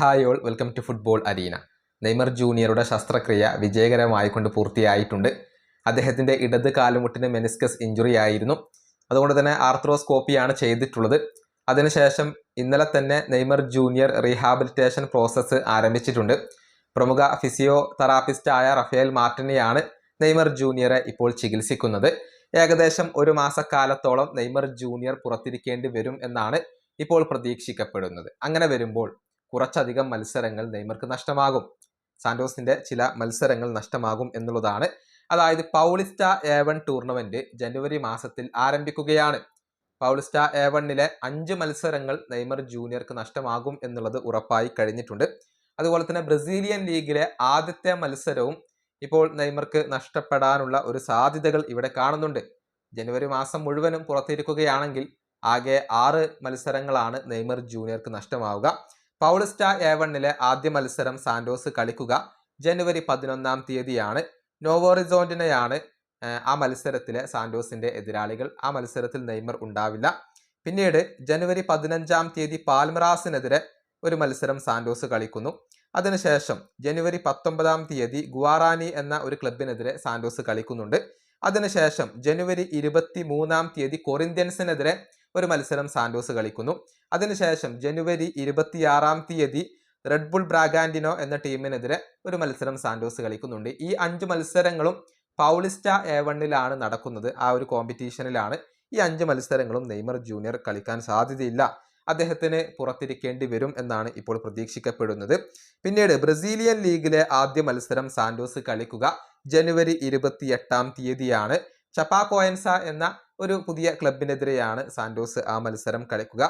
Hi all welcome to football arena. Neymar ജൂനിയറുടെ ശസ്ത്രക്രിയ വിജയകരമായി കൊണ്ട് പൂർത്തിയായിട്ടുണ്ട്. അദ്ദേഹത്തിന്റെ ഇടത് കാലുമുട്ടിന് മെനിസ്കസ് ഇഞ്ചുറി ആയിരുന്നു. അതുകൊണ്ട് തന്നെ ആർത്രോസ്കോപ്പിയാണ് ചെയ്തിട്ടുള്ളത്. അതിനുശേഷം ഇന്നലെ തന്നെ നെയ്മർ ജൂനിയർ റീഹാബിലിറ്റേഷൻ പ്രോസസ്സ് ആരംഭിച്ചിട്ടുണ്ട്. പ്രമുഖ ഫിസിയോ തെറാപ്പിസ്റ്റായ റഫേൽ മാർട്ടിനെയാണ് നെയ്മർ ജൂനിയറെ ഇപ്പോൾ ചികിത്സിക്കുന്നത്. ഏകദേശം ഒരു മാസക്കാലത്തോളം നെയ്മർ ജൂനിയർ പുറത്തിരിക്കേണ്ടി വരും എന്നാണ് ഇപ്പോൾ പ്രതീക്ഷിക്കപ്പെടുന്നത്. അങ്ങനെ വരുമ്പോൾ കുറച്ചധികം മത്സരങ്ങൾ നെയ്മർക്ക് നഷ്ടമാകും. സാന്റോസിന്റെ ചില മത്സരങ്ങൾ നഷ്ടമാകും എന്നുള്ളതാണ്. അതായത് പൗളിസ്റ്റ എ വൺ ടൂർണമെന്റ് ജനുവരി മാസത്തിൽ ആരംഭിക്കുകയാണ്. പൗളിസ്റ്റ എ വണ്ണിലെ അഞ്ച് മത്സരങ്ങൾ നെയ്മർ ജൂനിയർക്ക് നഷ്ടമാകും എന്നുള്ളത് ഉറപ്പായി കഴിഞ്ഞിട്ടുണ്ട്. അതുപോലെ തന്നെ ബ്രസീലിയൻ ലീഗിലെ ആദ്യത്തെ മത്സരവും ഇപ്പോൾ നെയ്മർക്ക് നഷ്ടപ്പെടാനുള്ള ഒരു സാധ്യതകൾ ഇവിടെ കാണുന്നുണ്ട്. ജനുവരി മാസം മുഴുവനും പുറത്തിരിക്കുകയാണെങ്കിൽ ആകെ ആറ് മത്സരങ്ങളാണ് നെയ്മർ ജൂനിയർക്ക് നഷ്ടമാവുക. പൗളിസ്റ്റ എ വണ്ണിലെ ആദ്യ മത്സരം സാന്റോസ് കളിക്കുക ജനുവരി പതിനൊന്നാം തീയതിയാണ്. നോവോറിസോണ്ടിനെയാണ് ആ മത്സരത്തിലെ സാന്റോസിന്റെ എതിരാളികൾ. ആ മത്സരത്തിൽ നെയ്മർ ഉണ്ടാവില്ല. പിന്നീട് ജനുവരി പതിനഞ്ചാം തീയതി പാൽമറാസിനെതിരെ ഒരു മത്സരം സാന്റോസ് കളിക്കുന്നു. അതിനുശേഷം ജനുവരി പത്തൊമ്പതാം തീയതി ഗുവാറാനി എന്ന ഒരു ക്ലബിനെതിരെ സാന്റോസ് കളിക്കുന്നുണ്ട്. അതിനുശേഷം ജനുവരി ഇരുപത്തി മൂന്നാം തീയതി കൊറിന്ത്യൻസിനെതിരെ ഒരു മത്സരം സാന്റോസ് കളിക്കുന്നു. അതിനുശേഷം ജനുവരി ഇരുപത്തിയാറാം തീയതി റെഡ് ബുൾ ബ്രാഗാൻഡിനോ എന്ന ടീമിനെതിരെ ഒരു മത്സരം സാന്റോസ് കളിക്കുന്നുണ്ട്. ഈ അഞ്ച് മത്സരങ്ങളും പൗളിസ്റ്റ എ വണ്ണിലാണ് നടക്കുന്നത്. ആ ഒരു കോമ്പറ്റീഷനിലാണ് ഈ അഞ്ച് മത്സരങ്ങളും നെയ്മർ ജൂനിയർ കളിക്കാൻ സാധ്യതയില്ല. അദ്ദേഹത്തിന് പുറത്തിരിക്കേണ്ടി വരും എന്നാണ് ഇപ്പോൾ പ്രതീക്ഷിക്കപ്പെടുന്നത്. പിന്നീട് ബ്രസീലിയൻ ലീഗിലെ ആദ്യ മത്സരം സാന്റോസ് കളിക്കുക ജനുവരി ഇരുപത്തി എട്ടാം തീയതിയാണ്. ചപ്പാക്കോയൻസ എന്ന ഒരു പുതിയ ക്ലബിനെതിരെയാണ് സാന്റോസ് ആ മത്സരം കളിക്കുക.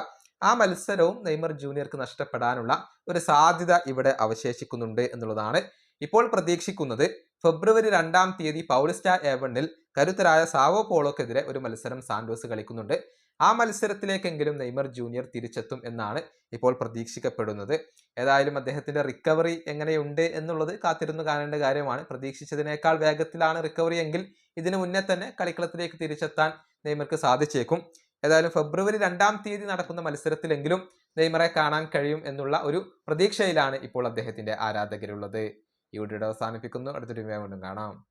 ആ മത്സരവും നെയ്മർ ജൂനിയർക്ക് നഷ്ടപ്പെടാനുള്ള ഒരു സാധ്യത ഇവിടെ അവശേഷിക്കുന്നുണ്ട് എന്നുള്ളതാണ് ഇപ്പോൾ പ്രതീക്ഷിക്കുന്നത്. ഫെബ്രുവരി രണ്ടാം തീയതി പൗളിസ്റ്റ ഏവണിൽ കരുത്തരായ സാവോ പോളോക്കെതിരെ ഒരു മത്സരം സാന്റോസ് കളിക്കുന്നുണ്ട്. ആ മത്സരത്തിലേക്കെങ്കിലും നെയ്മർ ജൂനിയർ തിരിച്ചെത്തും എന്നാണ് ഇപ്പോൾ പ്രതീക്ഷിക്കപ്പെടുന്നത്. ഏതായാലും അദ്ദേഹത്തിന്റെ റിക്കവറി എങ്ങനെയുണ്ട് എന്നുള്ളത് കാത്തിരുന്നു കാണേണ്ട കാര്യമാണ്. പ്രതീക്ഷിച്ചതിനേക്കാൾ വേഗത്തിലാണ് റിക്കവറി എങ്കിൽ ഇതിനു മുന്നേ തന്നെ കളിക്കളത്തിലേക്ക് തിരിച്ചെത്താൻ നെയ്മർക്ക് സാധിച്ചേക്കും. ഏതായാലും ഫെബ്രുവരി രണ്ടാം തീയതി നടക്കുന്ന മത്സരത്തിലെങ്കിലും നെയ്മറെ കാണാൻ കഴിയും എന്നുള്ള ഒരു പ്രതീക്ഷയിലാണ് ഇപ്പോൾ അദ്ദേഹത്തിന്റെ ആരാധകരുള്ളത്. ഈ വീഡിയോ അവസാനിപ്പിക്കുന്നു. അടുത്തൊരു വീണ്ടും കാണാം.